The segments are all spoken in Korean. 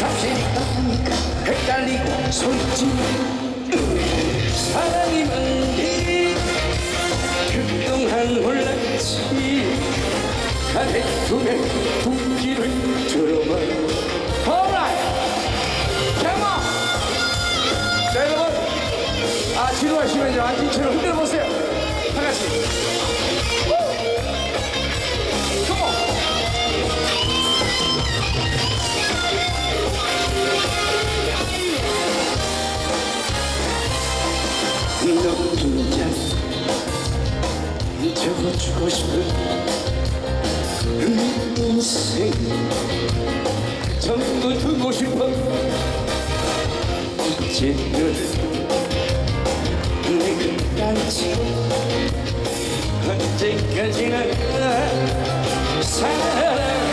사실이 같으니까 헷갈리고 소리지 사랑이 뭔 가래 두의 분기를 들어봐 Alright 자 여러분 아 지루하시면 좀 안진처럼 흔들어 보세요. 다 같이 인생 전부 두고 싶어. 이제는 내가 딴지 언제까지나 사랑할까봐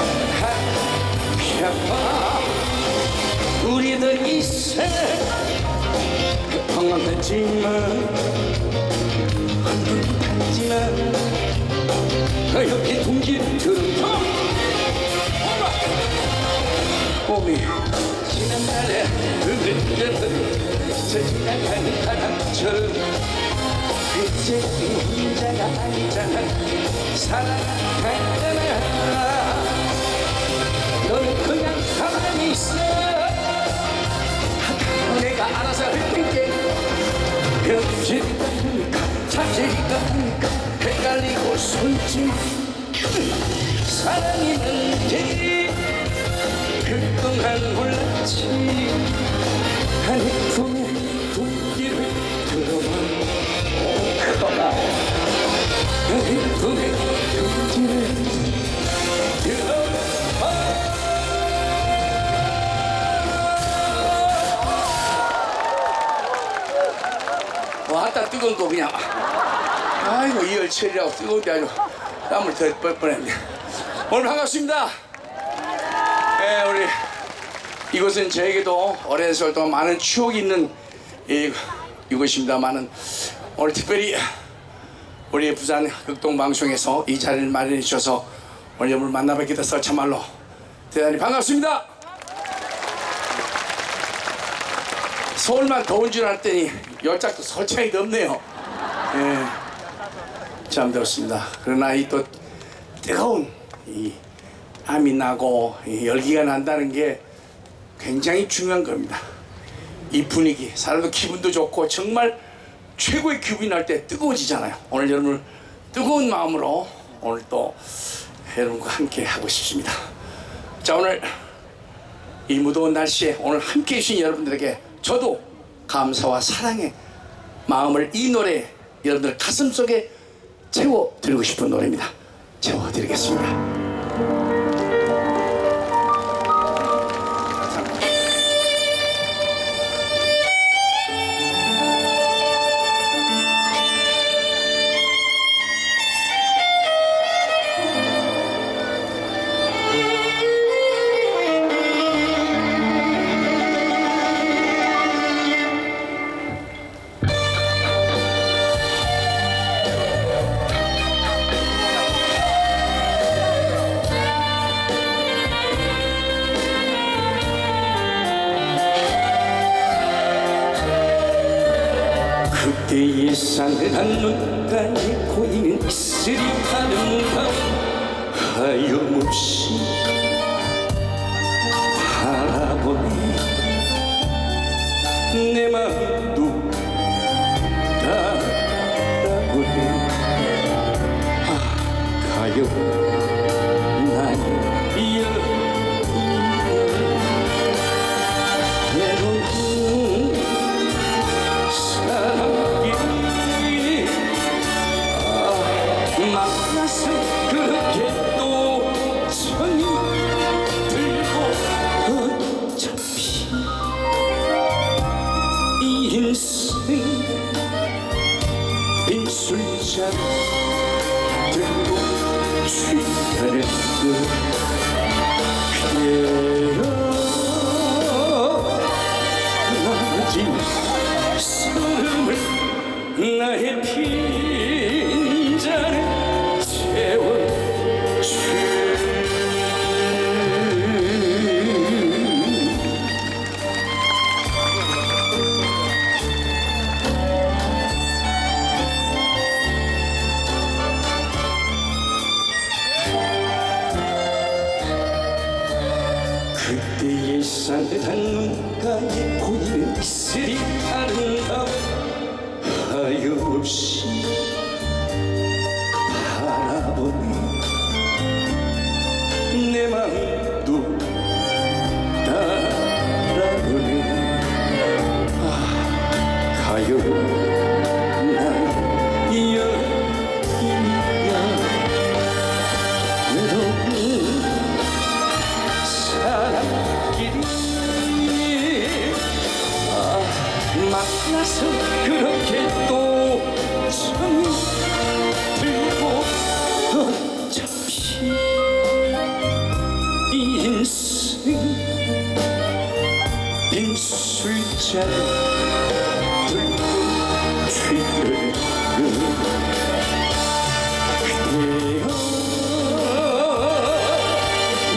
우리들 이생 방황하지만 하지만 여기 동기를 들어 지나가는 바람처럼 이제 혼자가 아니잖아 사랑하잖아 너는 그냥 가만히 있어 내가 알아서 할게 현실이 같으니까 사실이 같으니까 헷갈리고 손짓 사랑이 뭔지 그동안 몰랐지 뜨거운 거 그냥. 아이고 이열철이라고 뜨거운데 아주 땀을 더 뻘뻔했네. 오늘 반갑습니다. 예, 우리 이곳은 저에게도 오랜 세월 동안 많은 추억이 있는 이, 이곳입니다만은 오늘 특별히 우리 부산 극동방송에서 이 자리를 마련해 주셔서 오늘 여러분을 만나뵙게 돼서 참말로 대단히 반갑습니다 서울만 더운 줄 알았더니 열짝도 설창이 덥네요. 예, 참 덥습니다. 그러나 이 또 뜨거운 이 암이 나고 이 열기가 난다는 게 굉장히 중요한 겁니다. 이 분위기, 사람도 기분도 좋고 정말 최고의 기분이 날 때 뜨거워지잖아요. 오늘 여러분을 뜨거운 마음으로 오늘 또 여러분과 함께 하고 싶습니다. 자 오늘 이 무더운 날씨에 오늘 함께 해주신 여러분들에게 저도 감사와 사랑의 마음을 이 노래 여러분들 가슴 속에 채워드리고 싶은 노래입니다. 채워드리겠습니다. 그때의 싸늘한 눈가에 고이는 이슬이 아름다워 하염없이 따뜻한 눈가에 고이는 이슬이 아름다워 하염없이 만나서 그렇게 또 손이 들고 어차피 이 인생 빈술자로 들고 그대여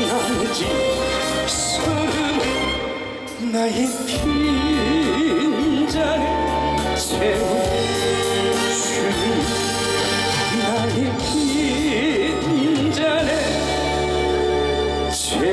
나지 서른 나의 피 잘 세워주 나의 빈잔에 채워주